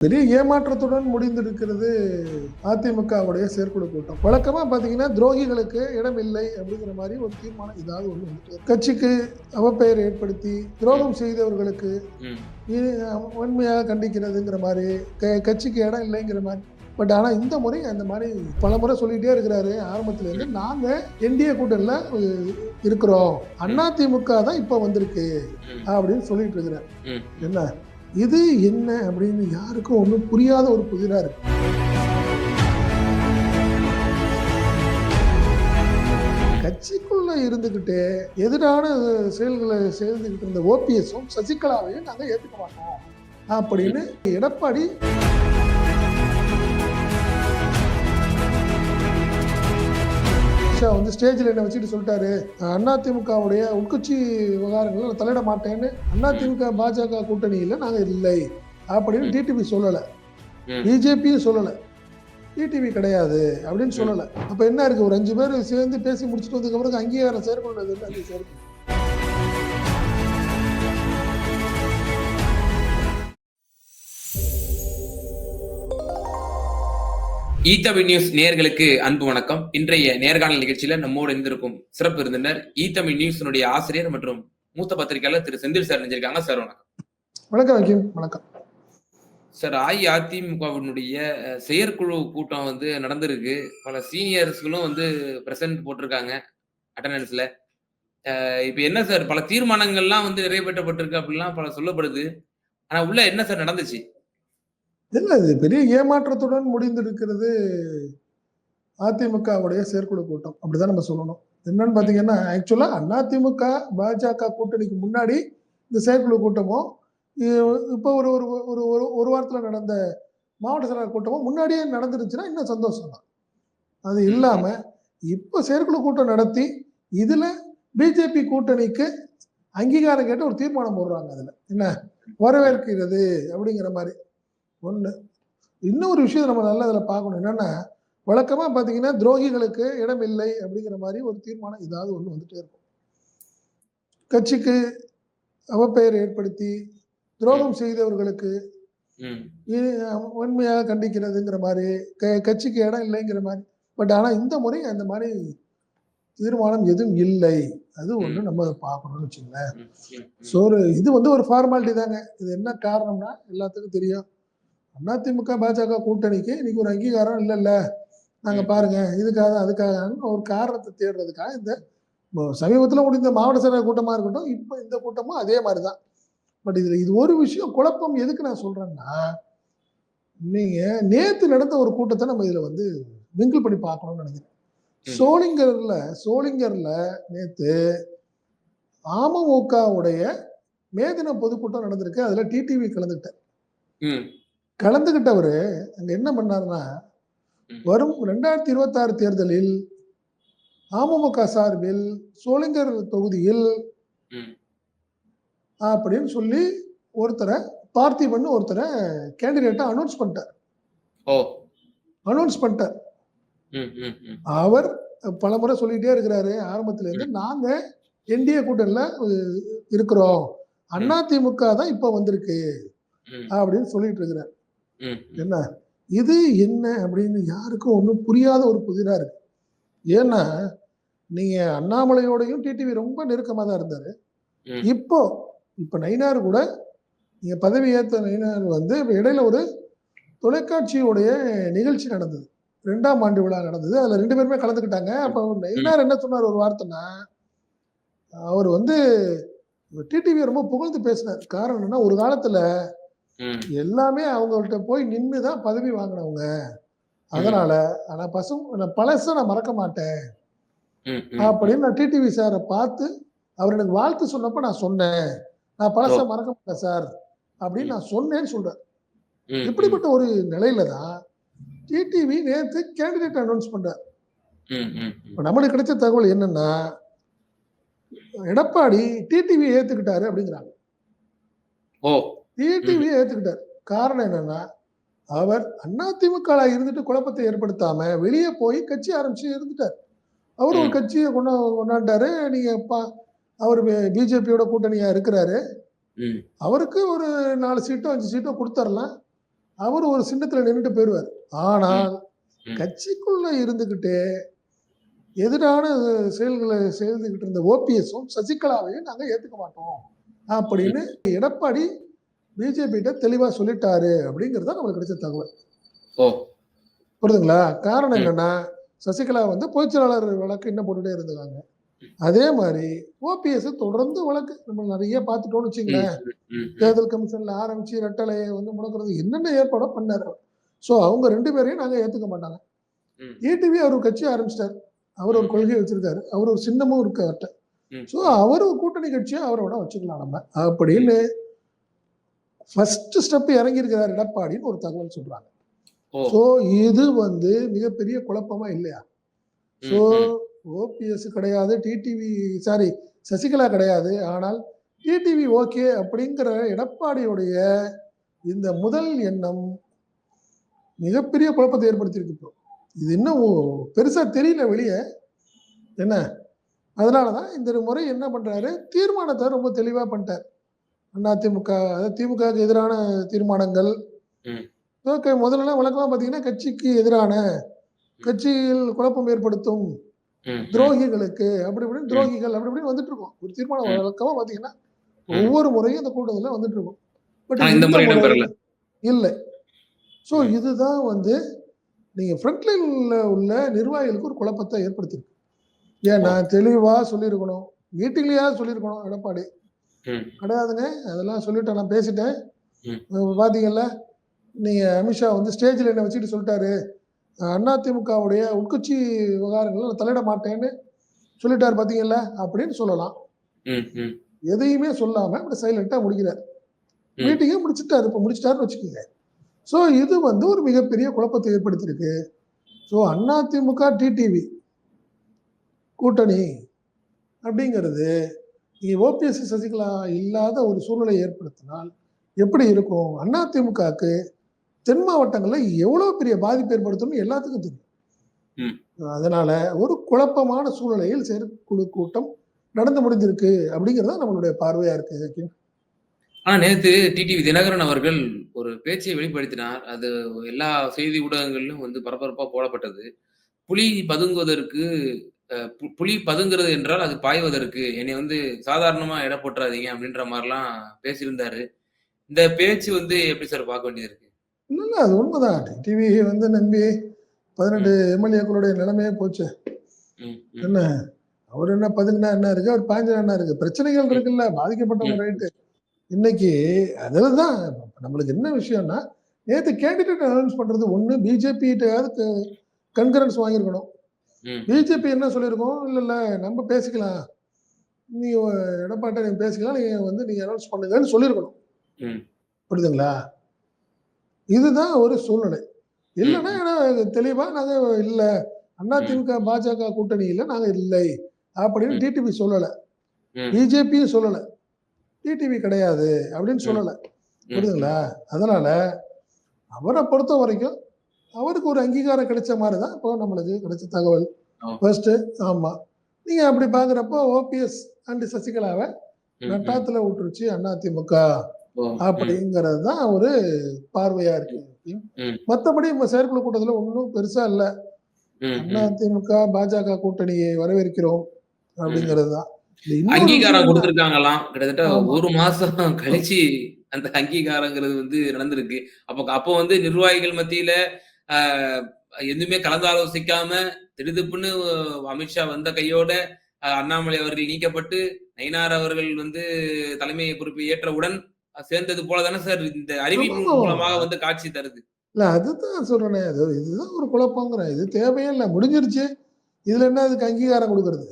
பெரிய ஏமாற்றத்துடன் முடிந்திருக்கிறது அதிமுகவுடைய செயற்குழு கூட்டம். வழக்கமா பாத்தீங்கன்னா துரோகிகளுக்கு இடம் இல்லை அப்படிங்கிற மாதிரி ஒரு தீர்மானம் ஏதாவது ஒண்ணு வந்துட்டு. கட்சிக்கு அவப்பெயர் ஏற்படுத்தி துரோகம் செய்தவர்களுக்கு வன்மையாக கண்டிக்கிறதுங்கிற மாதிரி க- கட்சிக்கு இடம் இல்லைங்கிற மாதிரி. பட் ஆனா இந்த முறை அந்த மாதிரி பல முறை சொல்லிட்டே இருக்கிறாரு ஆரம்பத்துல இருந்து நாங்க என்டிஏ கூட்டணில அஹ், இருக்கிறோம். அதிமுக தான் இப்ப வந்திருக்கு. அப்படின்னு சொல்லிட்டு இருக்கிறார். என்ன? இது என்ன அப்படின்னு யாருக்கும் ஒன்றும் புரியாத ஒரு புதிராக இருக்கு. கட்சிக்குள்ள இருந்துக்கிட்டு எதிரான செயல்களை சேர்ந்துக்கிட்டு இருந்த ஓபிஎஸும் சசிகலாவையும் நாங்கள் ஏற்றுக்க மாட்டோம். அப்படின்னு எடப்பாடி அமித்ஷா வந்து ஸ்டேஜில் என்ன வச்சுட்டு சொல்லிட்டாரு அதிமுகவுடைய உட்கட்சி விவகாரங்களில் நான் தலையிட மாட்டேன்னு அதிமுக பாஜக கூட்டணியில் நாங்கள் இல்லை அப்படின்னு டிடிவி சொல்லலை. பிஜேபியும் சொல்லலை. டிடிவி கிடையாது அப்படின்னு சொல்லலை. அப்போ என்ன இருக்கு? ஒரு அஞ்சு பேர் சேர்ந்து பேசி முடிச்சுட்டு வந்ததுக்கப்புறம் அங்கீகாரம் செயற்கொண்டது இல்லை ஈத்தமிழ் நியூஸ் நேயர்களுக்கு அன்பு வணக்கம். இன்றைய நேர்காணல் நிகழ்ச்சியில நம்மோடு இருந்திருக்கும் சிறப்பு விருந்தினர் ஈத்தமிழ் நியூஸினுடைய ஆசிரியர் மற்றும் மூத்த பத்திரிகையாளர் திரு செந்தில் சார் நினைஞ்சிருக்காங்க சார் வணக்கம். வணக்கம் வணக்கம். சார் அஇஅதிமுகவினுடைய செயற்குழு கூட்டம் வந்து நடந்திருக்கு. பல சீனியர்ஸ்களும் வந்து பிரசன்ட் போட்டிருக்காங்க அட்டண்டன்ஸ்ல இப்போ என்ன சார் பல தீர்மானங்கள்லாம் வந்து நிறைவேற்றப்பட்டிருக்கு அப்படிலாம் பல சொல்லப்படுது. ஆனா உள்ள என்ன சார் நடந்துச்சு? இல்லை இது பெரிய ஏமாற்றத்துடன் முடிந்திருக்கிறது அதிமுகவுடைய செயற்குழு கூட்டம். அப்படிதான் நம்ம சொல்லணும். என்னன்னு பார்த்தீங்கன்னா ஆக்சுவலாக அதிமுக பாஜக கூட்டணிக்கு முன்னாடி இந்த செயற்குழு கூட்டமும் இப்போ ஒரு ஒரு ஒரு ஒரு ஒரு வாரத்தில் நடந்த மாவட்ட செயலாளர் கூட்டமும் முன்னாடியே நடந்துருச்சுன்னா இன்னும் சந்தோஷம் தான் அது இல்லாமல் இப்போ செயற்குழு கூட்டம் நடத்தி இதில் பிஜேபி கூட்டணிக்கு அங்கீகாரம் கேட்டு ஒரு தீர்மானம் போடுறாங்க அதில். என்ன? வரவேற்கிறது அப்படிங்கிற மாதிரி. ஒன்று இன்னொரு விஷயம் நம்ம நல்லா அதில் பார்க்கணும். என்னன்னா வழக்கமாக பார்த்தீங்கன்னா துரோகிகளுக்கு இடம் இல்லை அப்படிங்கிற மாதிரி ஒரு தீர்மானம் ஏதாவது ஒன்று வந்துட்டே இருக்கும். கட்சிக்கு அவப்பெயர் ஏற்படுத்தி துரோகம் செய்தவர்களுக்கு வன்மையாக கண்டிக்கிறதுங்கிற மாதிரி க கட்சிக்கு இடம் இல்லைங்கிற மாதிரி. பட் ஆனால் இந்த முறை அந்த மாதிரி தீர்மானம் எதுவும் இல்லை. அது ஒன்று நம்ம பார்க்கணும்னு வச்சுங்களேன். ஸோ ஒரு இது வந்து ஒரு ஃபார்மாலிட்டி தாங்க. இது என்ன காரணம்னா எல்லாத்துக்கும் தெரியும். அதிமுக பாஜக கூட்டணிக்கு இன்னைக்கு ஒரு அங்கீகாரம் இல்லைல்ல. நாங்கள் ம். பாருங்க இதுக்காக அதுக்காக ஒரு காரணத்தை தேடுறதுக்காக இந்த சமீபத்தில் முடிந்த மாவட்ட செயலர் கூட்டமாக இருக்கட்டும் இப்போ இந்த கூட்டமும் அதே மாதிரி தான் பட் இதில் இது ஒரு விஷயம் குழப்பம் எதுக்கு நான் சொல்கிறேன்னா நீங்கள் நேற்று நடந்த ஒரு கூட்டத்தை நம்ம இதில் வந்து மிங்கிள் பண்ணி பார்க்கணும்னு நினைக்கிறேன். சோளிங்கர்ல சோளிங்கர்ல நேற்று அமமுகவுடைய மேதின பொதுக்கூட்டம் நடந்திருக்கு அதுல டிடிவி கலந்துக்கிட்டார் ம் கலந்துக்கிட்டவர் அங்க என்ன பண்ணாருன்னா. வரும் ரெண்டாயிரத்தி இருபத்தாறு தேர்தலில் அமமுக சார்பில் சோளிங்கர் தொகுதியில். அப்படின்னு சொல்லி ஒருத்தரை பார்த்திபன் ஒருத்தரை கேண்டிடேட்டா அனௌன்ஸ் பண்ணிட்டார். அனௌன்ஸ் பண்ணிட்டார். அவர் பலமுறை சொல்லிட்டே இருக்கிறாரு. ஆரம்பத்துல இருந்து நாங்க என்டிஏ கூட்டணில அஹ், இருக்கிறோம். அதிமுக தான் இப்ப வந்திருக்கு. அப்படின்னு சொல்லிட்டு இருக்கிறார். என்ன? இது என்ன அப்படின்னு யாருக்கும் ஒன்றும் புரியாத ஒரு புதிரா இருக்கு. ஏன்னா நீங்க அண்ணாமலையோடையும் டிடிவி ரொம்ப நெருக்கமா தான் இருந்தாரு. இப்போ இப்ப நயினார் கூட நீங்க பதவி ஏத்த நயினார் வந்து இடையில ஒரு தொலைக்காட்சியுடைய நிகழ்ச்சி நடந்தது. ரெண்டாம் ஆண்டு விழா நடந்தது. அதுல ரெண்டு பேருமே கலந்துக்கிட்டாங்க. அப்ப நயினார் என்ன சொன்னார் ஒரு வார்த்தைன்னா அவர் வந்து டிடிவி ரொம்ப புகழ்ந்து பேசினார். காரணம் என்னன்னா ஒரு காலத்துல எல்லாமே அவங்கள்ட்ட போய் நின்று தான் பதவி வாங்கினவங்க. அதனால ஆனா நான் பழச நான் மறக்க மாட்டேன். அப்படின்னு நான் டிடிவி சாரை பார்த்து அவர் எனக்கு வாழ்த்து சொன்னப்ப நான் சொன்னேன். நான் பழச. மறக்க மாட்டேன் சார் அப்படின்னு நான் சொன்னேன்னு சொல்றேன். இப்படிப்பட்ட ஒரு நிலையில தான் டிடிவி நேற்று கேண்டிடேட் அனௌன்ஸ் பண்றார். நம்மளுக்கு கிடைச்ச தகவல் என்னன்னா எடப்பாடி டிடிவி ஏத்துக்கிட்டாரு அப்படிங்கிறாங்க. ஓ. டிடிவி ஏத்துக்கிட்டார். காரணம் என்னன்னா அவர் அதிமுக இருந்துட்டு குழப்பத்தை ஏற்படுத்தாம வெளியே போய் கட்சி ஆரம்பிச்சு இருந்துட்டார். அவர் ஒரு. கட்சியை கொண்டா கொண்டாண்டாரு. நீங்க பா- அவர் பிஜேபியோட கூட்டணியா இருக்கிறாரு. அவருக்கு ஒரு நாலு சீட்டோ அஞ்சு சீட்டோ கொடுத்துடலாம் அவர் ஒரு சின்னத்துல நின்னுட்டு போயிடுவார். ஆனால். கட்சிக்குள்ள இருந்துகிட்டு எதிரான செயல்களை செய்துகிட்டு இருந்த ஓபிஎஸும் சசிகலாவையும் நாங்க ஏத்துக்க மாட்டோம். அப்படின்னு எடப்பாடி பிஜேபிகிட்ட தெளிவா சொல்லிட்டாரு அப்படிங்கறது நம்மளுக்கு கிடைச்ச தகவல். புரியுதுங்களா? காரணம். என்னன்னா சசிகலா வந்து பொதுச்செயலாளர் வழக்கு என்ன போட்டுட்டே இருந்தாங்க அதே மாதிரி ஓபிஎஸ் தொடர்ந்து வழக்கு நம்ம நிறைய பார்த்துட்டோம்னு வச்சுங்களேன் தேர்தல் கமிஷன்ல ஆரம்பிச்சு ரெட்டலையை வந்து முடக்கிறது என்னென்ன ஏற்பாடோ பண்ணாரு. ஸோ அவங்க ரெண்டு பேரையும் நாங்க ஏத்துக்க மாட்டாங்க. ஏடிவி அவர் ஒரு கட்சி ஆரம்பிச்சிட்டாரு. அவர் ஒரு கொள்கை வச்சிருக்காரு. அவர் ஒரு சின்னமும் இருக்கு அவர்கிட்ட. ஸோ அவர் கூட்டணி கட்சியை அவரோட வச்சுக்கலாம் நம்ம. அப்படின்னு ஃபர்ஸ்ட் ஸ்டெப் இறங்கி இருக்கிறார் எடப்பாடின்னு ஒரு தகவல் சொல்றாங்க. ஸோ இது வந்து மிகப்பெரிய குழப்பமா இல்லையா? ஸோ ஓபிஎஸ் கிடையாது டிடிவி சாரி சசிகலா கிடையாது. ஆனால் டிடிவி ஓகே அப்படிங்கிற எடப்பாடியுடைய இந்த முதல் எண்ணம் மிகப்பெரிய குழப்பத்தை ஏற்படுத்தியிருக்கு இப்போ. இது இன்னும் பெருசா தெரியல வெளியே. என்ன? அதனாலதான் இந்த முறை என்ன பண்றாரு? தீர்மானத்தை ரொம்ப தெளிவா பண்ணிட்டார். அதிமுக அதாவது திமுகவுக்கு எதிரான தீர்மானங்கள். ஓகே முதல்ல வழக்கமா பாத்தீங்கன்னா கட்சிக்கு எதிரான கட்சியில் குழப்பம் ஏற்படுத்தும். துரோகிகளுக்கு அப்படி இப்படின்னு துரோகிகள் அப்படி இப்படின்னு வந்துட்டு இருக்கும் ஒரு தீர்மானம். வழக்கமா பாத்தீங்கன்னா. ஒவ்வொரு முறையும் இந்த கூட்டத்துல வந்துட்டு இருக்கும் பட் இல்லை ஸோ. இதுதான் வந்து நீங்க ஃப்ரண்ட் லைன்ல உள்ள நிர்வாகிகளுக்கு ஒரு குழப்பத்தை ஏற்படுத்திருக்கு ஏன்னா தெளிவா சொல்லியிருக்கணும் மீட்டிங்லயா சொல்லியிருக்கணும் எடப்பாடி ம், கிடையாதுங்க. அதெல்லாம் சொல்லிட்டேன் நான் பேசிட்டேன். ம். அஹ் பாத்தீங்கல்ல நீங்க அமித்ஷா வந்து ஸ்டேஜ்ல என்ன வச்சுட்டு சொல்லிட்டாரு. அதிமுகவுடைய உட்கட்சி விவகாரங்கள்ல நான் தலையிட மாட்டேன்னு சொல்லிட்டாரு பாத்தீங்கல்ல அப்படின்னு சொல்லலாம். எதையுமே சொல்லாம அப்படி சைலண்டா முடிக்கிறார். மீட்டிங்கே முடிச்சிட்டாரு இப்ப முடிச்சிட்டாருன்னு வச்சுக்கோங்க. ஸோ இது வந்து ஒரு மிகப்பெரிய குழப்பத்தை ஏற்படுத்தியிருக்கு. ஸோ அதிமுக டிடிவி கூட்டணி அப்படிங்கிறது நீங்க ஓபிஎஸ் சசிகலா இல்லாத ஒரு சூழ்நிலை ஏற்படுத்தினால் எப்படி இருக்கும்? அதிமுகவுக்கு தென் மாவட்டங்கள்ல எவ்வளவு பெரிய பாதிப்பு ஏற்படுத்தும்னு எல்லாத்துக்கும் தெரியும். ம். அதனால ஒரு குழப்பமான சூழ்நிலையில் செயற்குழு கூட்டம் நடந்து முடிஞ்சிருக்கு அப்படிங்கிறது நம்மளுடைய பார்வையா இருக்கு ஆனா நேத்து டிடிவி தினகரன் அவர்கள் ஒரு பேச்சை வெளிப்படுத்தினார். அது எல்லா செய்தி ஊடகங்களிலும் வந்து பரபரப்பா போடப்பட்டது. புலி பதுங்குவதற்கு புலி பதுங்குறது என்றால் அது பாய்வதற்கு. என்னை வந்து சாதாரணமா எடை போட்டுறாதீங்க அப்படின்ற மாதிரிலாம் பேசியிருந்தாரு. இந்த பேச்சு வந்து எப்படி சார் பார்க்க வேண்டியது இருக்கு? இல்ல இல்ல அது உண்மைதான். டிவி வந்து நம்பி பதினெட்டு எம்எல்ஏக்களுடைய நிலைமையே போச்சு. என்ன? அவர் என்ன பதுங்கினா என்ன இருக்கு? அவர் பாஞ்சா என்ன இருக்கு? பிரச்சனைகள் இருக்குல்ல பாதிக்கப்பட்டவங்க ரைட்டு. இன்னைக்கு அதுதான் நம்மளுக்கு என்ன விஷயம்னா நேத்து கேண்டிடேட் அனௌன்ஸ் பண்றது ஒண்ணு பிஜேபி கன்கரன்ஸ் வாங்கியிருக்கணும். பிஜேபி என்ன சொல்லியிருக்கோம்? இல்ல இல்ல நம்ம பேசிக்கலாம். நீ எடப்பாட்டை நீங்க பேசிக்கலாம். நீங்க வந்து நீங்க அனௌன்ஸ் பண்ணுங்கன்னு சொல்லியிருக்கணும். புரியுதுங்களா? இதுதான் ஒரு சூழ்நிலை. இல்லைன்னா ஏன்னா தெளிவா நாங்க இல்ல. அதிமுக பாஜக கூட்டணியில நாங்க இல்லை. அப்படின்னு ம். டிடிவி சொல்லல. பிஜேபியும் சொல்லல. டிடிவி கிடையாது அப்படின்னு சொல்லல. புரியுதுங்களா? அதனால அவரை பொறுத்த வரைக்கும் அவருக்கு ஒரு அங்கீகாரம் கிடைச்ச மாதிரி தான் இப்போ நம்மளுக்கு கிடைச்ச தகவல். ஃபர்ஸ்ட் ஆமா நீங்க அப்படி பாக்குறப்போ ஓபிஎஸ் அண்ட் சசிகலாவை. நட்டாத்துல விட்டுருச்சு அதிமுக அப்படிங்கிறது தான் ஒரு பார்வையா இருக்கு ம். மத்தபடி இப்ப செயற்குழு கூட்டத்துல ஒன்றும் பெருசா இல்ல. அதிமுக பாஜக கூட்டணியை வரவேற்கிறோம் அப்படிங்கிறது தான் அங்கீகாரம் கொடுத்திருக்காங்களாம் கிட்டத்தட்ட. ஒரு மாசம் கழிச்சு அந்த அங்கீகாரங்கிறது வந்து நடந்திருக்கு அப்போ அப்போ வந்து நிர்வாகிகள் மத்தியில எதுவுமே கலந்தாலோசிக்காம திடுதிப்புன்னு அமித்ஷா வந்த கையோட அண்ணாமலை அவர்கள் நீக்கப்பட்டு நயினார் அவர்கள் வந்து தலைமை பொறுப்பை ஏற்றவுடன் சேர்ந்தது போல தானே சார் இந்த அறிவிப்பு. மூலமாக வந்து காட்சி தருது. இல்ல அதுதான் சொல்றேனே. அது இதுதான் ஒரு குழப்பங்கிறேன் இது தேவையே இல்லை முடிஞ்சிருச்சு. இதுல என்ன அதுக்கு அங்கீகாரம் கொடுக்கறது?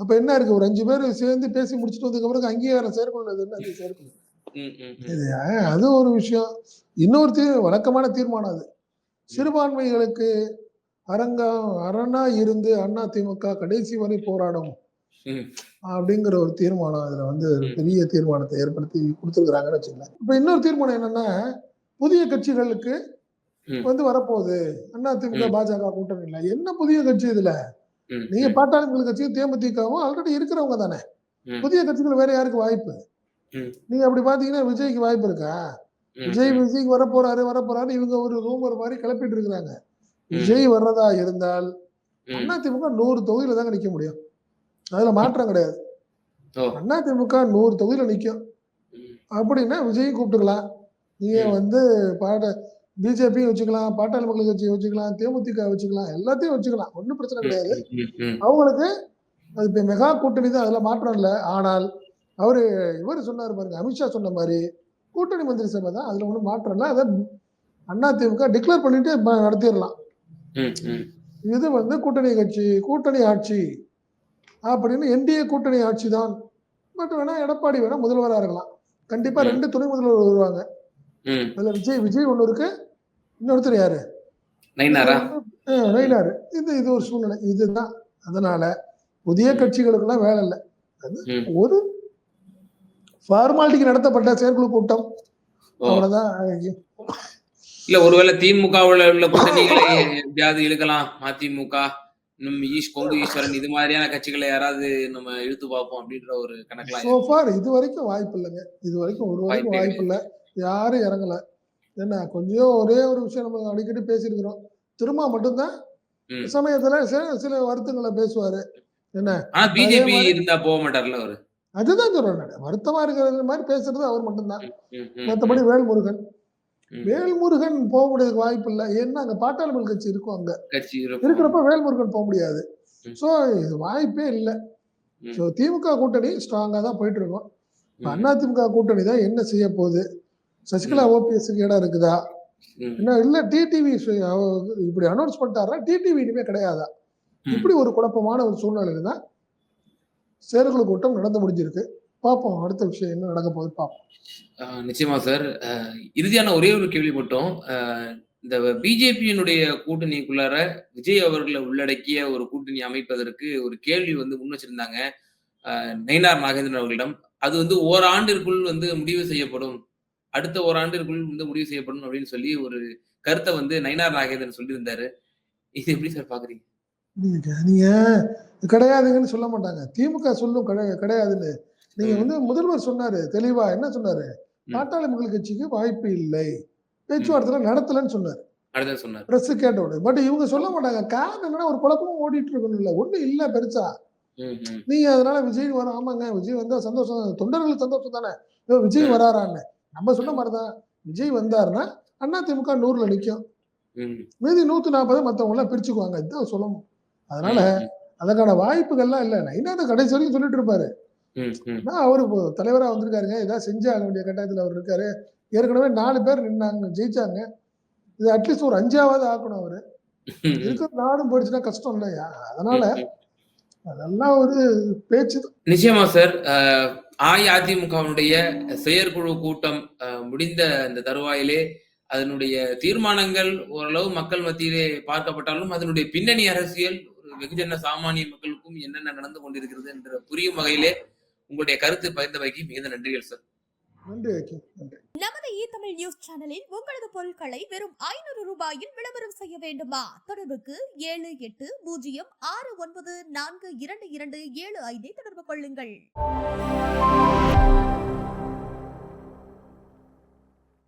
அப்ப என்ன இருக்கு? ஒரு அஞ்சு பேர் சேர்ந்து பேசி முடிச்சுட்டு வந்ததுக்கு அங்கீகாரம் செயற்குழு என்ன? அது செயற்குழு ம், ம், ம். இது அஹ், அது ஒரு விஷயம். இன்னொரு தீர் வழக்கமான தீர்மானம் அது. சிறுபான்மைகளுக்கு அரங்கம் அரணா இருந்து அண்ணா திமுக கடைசி வரை போராடும் அப்படிங்கிற ஒரு தீர்மானம் அதுல வந்து. பெரிய தீர்மானத்தை ஏற்படுத்தி கொடுத்துருக்குறாங்கன்னு வச்சுக்கலாம் இப்ப இன்னொரு தீர்மானம் என்னன்னா புதிய கட்சிகளுக்கு. வந்து வரப்போகுது அண்ணா திமுக. பாஜக கூட்டணி இல்ல என்ன புதிய கட்சி இதுல நீங்க ம், பாட்டாளி மக்கள் கட்சியும் தேமுதிகவும் ஆல்ரெடி இருக்கிறவங்க தானே. புதிய கட்சிகள் வேற யாருக்கு வாய்ப்பு. நீங்க அப்படி பாத்தீங்கன்னா விஜய்க்கு வாய்ப்பு இருக்கா விஜய் விஜய் வர போறாரு வர போறாரு இவங்க ஒரு ரூமர் மாதிரி கிளப்பிட்டு இருக்கிறாங்க. விஜய் வர்றதா இருந்தால். அதிமுக நூறு தொகுதியில தாங்க நிக்க முடியும் அதுல மாற்றம் கிடையாது. அதிமுக நூறு தொகுதியில நிக்கும். அப்படின்னா விஜயும் கூப்பிட்டுக்கலாம் நீங்க. வந்து பாட்ட பிஜேபியும் வச்சுக்கலாம் பாட்டாளி மக்கள் கட்சி வச்சுக்கலாம் தேமுதிக வச்சுக்கலாம் எல்லாத்தையும் வச்சுக்கலாம் ஒன்றும் பிரச்சனை கிடையாது அவங்களுக்கு அது இப்ப மெகா கூட்டணி தான் அதுல மாற்றம் இல்லை ஆனால் அவரு இவர் சொன்னாரு பாருங்க அமித்ஷா சொன்ன மாதிரி கூட்டணி மந்திரி சபை தான். அதுல ஒன்றும் மாற்றம் இல்லை. அதை அதிமுக டிக்ளேர் பண்ணிட்டு நடத்திடலாம். இது வந்து கூட்டணி கட்சி கூட்டணி ஆட்சி அப்படின்னு என்டிஏ கூட்டணி ஆட்சி தான். பட் வேணா எடப்பாடி வேணா முதல்வராக இருக்கலாம். கண்டிப்பா. ரெண்டு துணை முதல்வர் வருவாங்க. அதுல விஜய் விஜய் ஒண்ணு இருக்கு. இன்னொருத்தர் யாரு? நயினாரா? இது இது ஒரு சூழ்நிலை. இதுதான். அதனால புதிய கட்சிகளுக்கெல்லாம் வேலை இல்லை. ஒரு ஃபார்மாலிட்டிக்கு நடத்தப்பட்ட செயற்குழு கூட்டம். அவ்வளவுதான். இல்ல ஒருவேளை திமுகவுல உள்ள கூட்டணிகளை எப்படியாவது இழுக்கலாம்? மதிமுக இன்னும் ஈஷ் கொங்கு ஈஸ்வரன் இது மாதிரியான கட்சிகளை யாராவது நம்ம இழுத்து பார்ப்போம் அப்படின்ற ஒரு இருக்கு. சோஃபார் இது வரைக்கும் வாய்ப்பு இல்லைங்க. இது வரைக்கும் ஒரு வரைக்கும் வாய்ப்பே வாய்ப்பு இல்லை. யாரும் இறங்கல. என்ன கொஞ்சம் ஒரே ஒரு விஷயம் நம்ம அடிக்கடி பேசியிருக்கிறோம். திருமா மட்டும்தான். சமயத்துல சில சில வருத்தங்களை பேசுவாரு. என்ன? ஆனா பிஜேபி இருந்தா போக மாட்டார்ல அவரு. அதுதான் சொல்றேன். வருத்தமா இருக்கிறது மாதிரி பேசுறது அவர் மட்டும்தான். மற்றபடி வேல்முருகன். வேல்முருகன் போக முடியாதுக்கு வாய்ப்பு இல்லை. ஏன்னா அங்க பாட்டாளி மக்கள் கட்சி இருக்கும் அங்க. இருக்கிறப்ப வேல்முருகன் போக முடியாது. சோ இது வாய்ப்பே இல்லை. ஸோ திமுக கூட்டணி ஸ்ட்ராங்கா தான் போயிட்டு இருக்கோம் ம், அதிமுக கூட்டணி தான் என்ன செய்ய போகுது? சசிகலா ஓபிஎஸ்க்கு இடம் இருக்குதா? என்ன இல்ல டிடிவி இப்படி அனௌன்ஸ் பண்ணிட்டாருன்னா டிடிவி இனிமே கிடையாதா. இப்படி ஒரு குழப்பமான ஒரு சூழ்நிலையில தான் செயற்குழு கூட்டம் நடந்து முடிஞ்சிருக்கு. பார்ப்போம் அடுத்த விஷயம் என்ன நடக்க போகுது பார்ப்போம் நிச்சயமா சார். இறுதியான ஒரே ஒரு கேள்வி மட்டும். இந்த பிஜேபியினுடைய கூட்டணிக்குள்ளார விஜய் அவர்களை உள்ளடக்கிய ஒரு கூட்டணி அமைப்பதற்கு ஒரு கேள்வி வந்து முன் வச்சிருந்தாங்க. நயினார் நாகேந்திரன் அவர்களிடம். அது வந்து ஓராண்டிற்குள் வந்து முடிவு செய்யப்படும். அடுத்த ஓராண்டிற்குள் வந்து முடிவு செய்யப்படும் அப்படின்னு சொல்லி ஒரு கருத்தை வந்து நயினார் நாகேந்திரன் சொல்லியிருந்தாரு. இது எப்படி சார் பாக்குறீங்க? நீங்க கிடையாதுங்கன்னு சொல்ல மாட்டாங்க. திமுக சொல்லும் கிடை- கிடையாதுன்னு. நீங்க. வந்து முதல்வர் சொன்னாரு தெளிவா என்ன சொன்னாரு? ம். பாட்டாளி மக்கள் கட்சிக்கு வாய்ப்பு இல்லை. பேச்சுவார்த்தை நடத்தலன்னு சொன்னாரு. பிரஸ் கேட்டோட பட் இவங்க சொல்ல மாட்டாங்க. காரணம் என்னன்னா ஒரு குழப்பமும் ஓடிட்டு இருக்கணும் இல்ல. ஒண்ணு இல்ல பெருசா. நீங்க அதனால விஜய் வர ஆமாங்க. விஜய் வந்தா சந்தோஷம் தான். தொண்டர்களுக்கு சந்தோஷம் தானே. விஜய். வராரான்னு. நம்ம சொன்ன மாதிரிதான். விஜய் வந்தாருன்னா அண்ணா திமுக நூறுல நிக்கும். மீதி நூத்தி நாற்பது மத்தவங்க எல்லாம் பிரிச்சுக்குவாங்க. இதுதான் சொல்லணும். அதனால அதற்கான வாய்ப்புகள்லாம் இல்ல. நான் இன்னும் கடைசி வரைக்கும் சொல்லிட்டு இருப்பாரு. அவரு தலைவரா வந்திருக்காருங்க. ஏதாவது செஞ்சே ஆக வேண்டிய கட்டாயத்துல அவர் இருக்காரு. ஏற்கனவே நாலு பேர் நின்னாங்க ஜெயிச்சாங்க. இது அட்லீஸ்ட் ஒரு அஞ்சாவது ஆக்கணும் அவரு. இருக்கிற நாடும் போயிடுச்சுன்னா கஷ்டம் இல்லையா? அதனால. அதெல்லாம் ஒரு பேச்சு தான். நிச்சயமா சார். அஇஅதிமுகவினுடைய செயற்குழு கூட்டம் முடிந்த அந்த தருவாயிலே அதனுடைய தீர்மானங்கள் ஓரளவு மக்கள் மத்தியிலே பார்க்கப்பட்டாலும் அதனுடைய பின்னணி அரசியல் வெகுஜன சாமானிய மக்களுக்கும் என்னென்ன நடந்து கொண்டிருக்கிறது என்ற புரியும் வகையிலே உங்களுடைய கருத்து பகிர்ந்தவைக்கு மிகுந்த நன்றிகள் சார் நமது இ தமிழ் நியூஸ் சேனலில் உங்களது பொருட்களை வெறும் ஐநூறு ரூபாயில் விளம்பரம் செய்ய வேண்டுமா? தொடர்புக்கு ஏழு எட்டு பூஜ்ஜியம் ஆறு ஒன்பது நான்கு இரண்டு இரண்டு ஏழு ஐந்தை தொடர்பு கொள்ளுங்கள்.